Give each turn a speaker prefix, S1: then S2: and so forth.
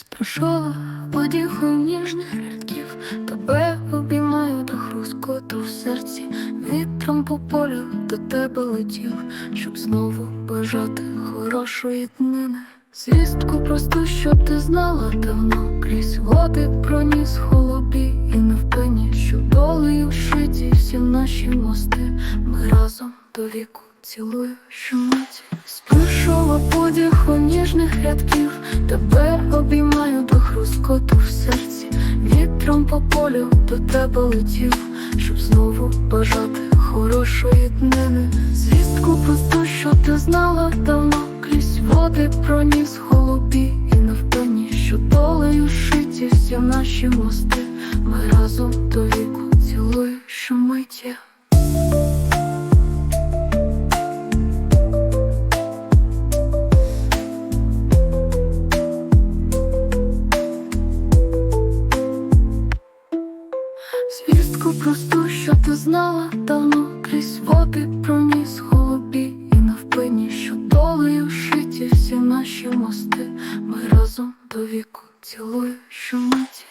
S1: Спрошова подіху ніжних рядків, тебе обіймаю до хрускоту в серці, вітром по полю до тебе летів, щоб знову бажати хорошої днини. Звістку просту, що ти знала давно, крізь води проніс холобі і невпинні, що долею шиті всі наші мости. Ми разом до віку цілую щомиті. Спрошова подіху ніжних рядків, тебе обіймаю до хрускоту в серці, вітром по полю до тебе летів, щоб знову бажати хорошої днини. Звістку просту, що ти знала давно, крізь води проніс холопі і навпевні, що долею шиті всі наші мости. Ми разом до віку Звістку просту, що ти знала давно, крізь води проніс голубі і навпині, що долею шиті всі наші мости. Ми разом до віку цілую щомиті.